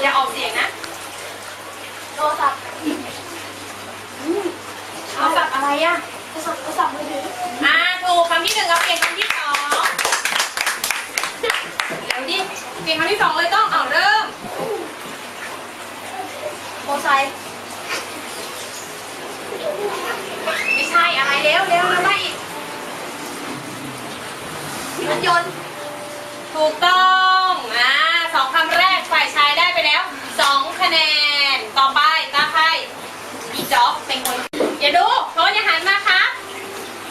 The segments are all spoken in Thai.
อย่าออกเสียงนะโทรศัพท์เอากับอะไรอะโทรศัพท์โทรศัพท์มือถืออ่าถูกคำที่หนึ่งเอาเปลี่ยนคำที่สองเดี๋ยวดิเปลี่ยนคำที่สองเลยต้องเอาเริ่มโมอไซค์ไม่ใช่อะไรเร็วเร็วเร็วมาอีกรถยนต์ถูกต้องอ่าสองคำแรกฝ่ายชายได้ไปแล้วสองคะแนน ต่อไปตาใครพี่จ๊อบเป็นคนอย่าดูโทนอย่าหันมาครับ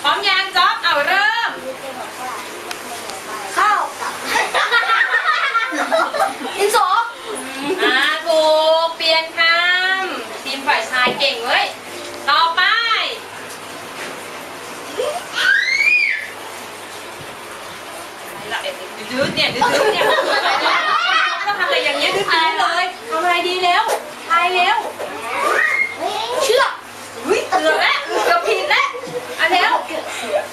พร้อมยังจ๊อบเอาเริ่ม ข้าวดินสอ อ่าถูกเปลี่ยนคำทีมฝ่ายชายเก่งเว้ย ต่อไป ดื้อเนี่ยดื้อเนี่ยต้องทำอะไรอย่างเงี้ยดื้อเลยทำอะไรดีแล้วทายแล้วเชือกเฮ้ยเกือบแล้วเกือบผิดแล้วอะเร็ว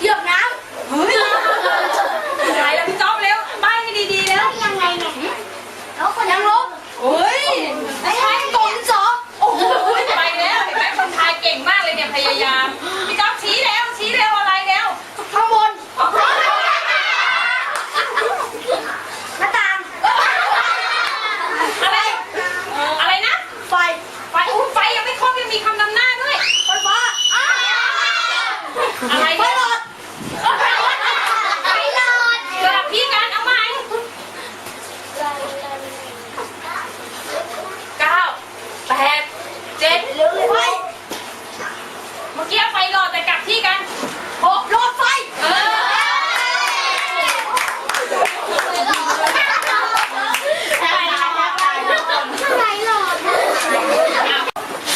เหยือบน้เฮ้ยทายแล้วพี่จ๊อบเร็วใบ้ให้ดีๆแล้วำยังไงเนี่ยแล้วคนยังลบ เฮ้ย ไม่ใช่กลมดินสอ โอ้โหไปแล้วเห็นไหมคนทายเก่งมากเลยเนี่ยพยายามพี่จ๊อบชี้แล้วชี้เร็วอะไรเร็ว ข้างบนหน้าต่าง อะไร อะไรนะ ไฟ ไฟอุ้ยไฟยังไม่ครบยังมีคำนำหน้าด้วย ไฟฟ้า อะไร ไฟ เนี่ย หลอดไฟหลอด สลับที่กันเอาใหม่เก้าแปดเจ็ด เร็วเลยไฟ เมื่อกี้ไฟหลอดแต่กลับที่กันหก หลอดไฟ เออ ไฟหลอด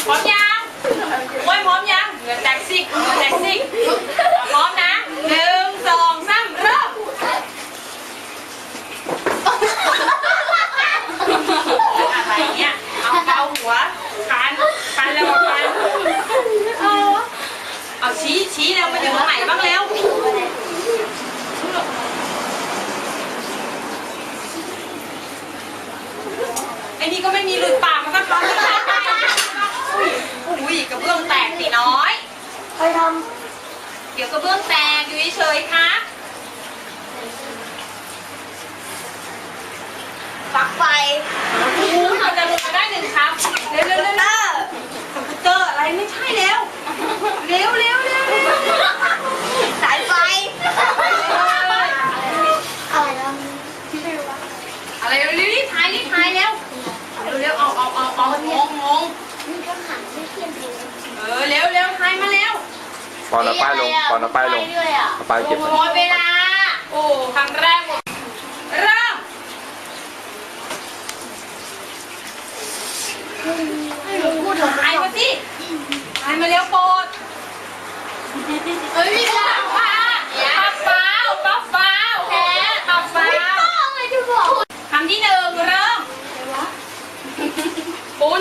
พร้อมยังโอ้ยพร้อมยังเหลือแตกซิกเหลือแตกซิกพร้อมนะหนึ่งสองสามเริ่มอะไรเนี่ยเอาเกาหัวคันคันแล้วบอกคันเอาเอา ชี้ชี้แล้วมันอยู่ตรงไหนบ้างแล้วไอ้นี่ก็ไม่มีหลุดปากมันก็ร้องกันไปอุ้ยกระเบื้องแตกตีน้อย ใครทเดี๋ยวกระเบื้องแตกอยู่เฉยๆครับำปลั๊กไฟโอ้ยมันจะหลุดมาได้หนึ่งครับ เร็วๆเร็วๆเร็วคอมพิวเตอร์อะไรไม่ใช่เร็ว เร็วเร็วเร็วเร็วสายไฟอะไรนะไม่รู้ว่าอะไรเร็วรีบถ่ายรีบถ่ายเร็วเร็วเร็วเอาเอาเอาเอางงงงนี่ก็หันไม่เทียนเองเออเร็วเร็วถ่ายมาเร็วปอนเอาป้ายลงปอนเอาป้ายลงเอาป้ายเก็บหมดเวลาโอ้คำแรกหมดเริ่ม ให้หนูพูดถึง ถ่ายมาสิถ่าย มาเร็วโปรดเอ้ยไม่ได้ป้าปับฟ้าวปับฟ้าวแพ้ปับฟ้าไม่วต้องเลยที่บอกคำที่หนึ่งเริ่มปูน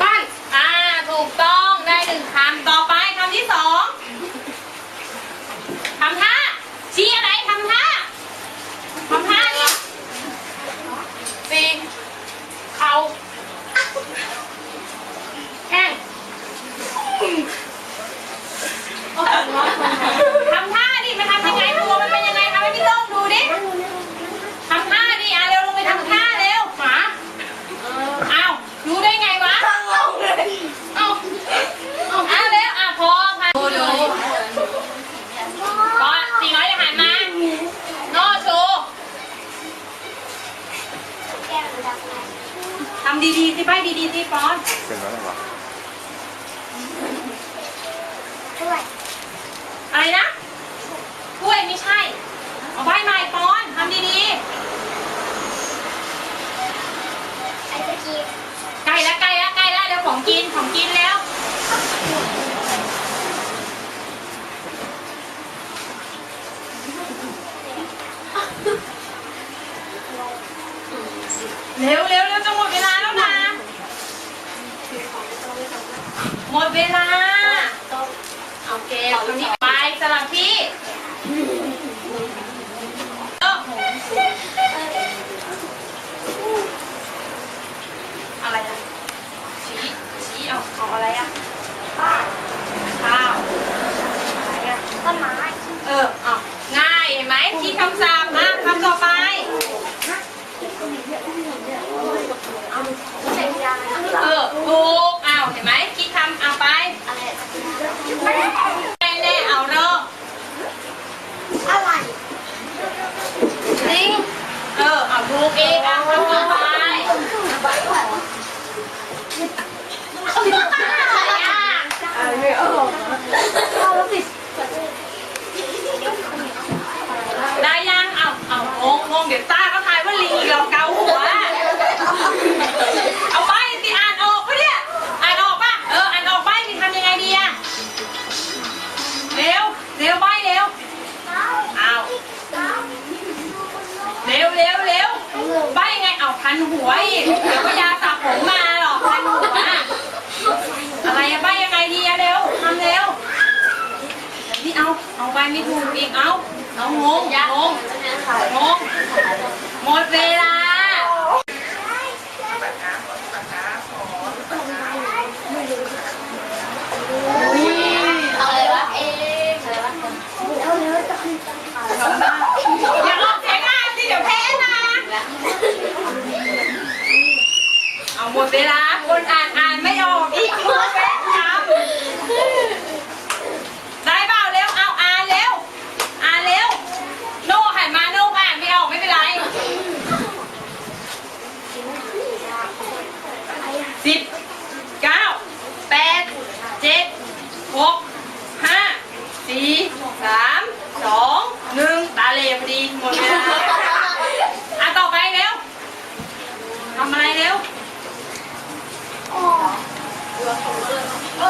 บ้าน อ่า ถูกต้องได้หนึ่งคำ ต่อไปคำที่สองทำท่า ชี้อะไรทำท่าทำท่านี่สี่เข่าแข้งทำท่าดิมันทำยังไงตัวมันเป็นยังไงทำให้พี่โต้งดูดิ ทำท่าดิอะเร็วลงไปทำท่าเร็วหมาอ้าวรู้ได้ไงวะ ตั้งลงเลย เอาเอาเร็วอะพอค่ะดูดูก่อนสี่น้อยจะหันมาโนโชว์ ทำดีๆสิไปดีๆสิปอนเสร็จแล้วเหรอด้วยอะไรนะกล้วยไม่ใช่ เอาใบใหม่ปอนทำดีไอ้ตะกี้ๆใกล้แล้วใกล้แล้วใกล้แล้วเดี๋ยวของกินของกินแล้ว เร็วเร็วเร็วจะหมดเวลาแล้วนะ หมดเวลา เอาเกมตรงนี้ไปสลับที่ มุกเองอะทำมือไปไม่ออกเราติ ว้เดี๋ยวก็ยาสระผมมาหรอกพันหัวอะไรอะใบยังไงดีอะเร็วทำเร็วนี่เอาเอาไปไม่ถูกอีเอาเอางงงงงหมดเวลา อะต่อไปเร็วทำอะไรเร็ว โอ้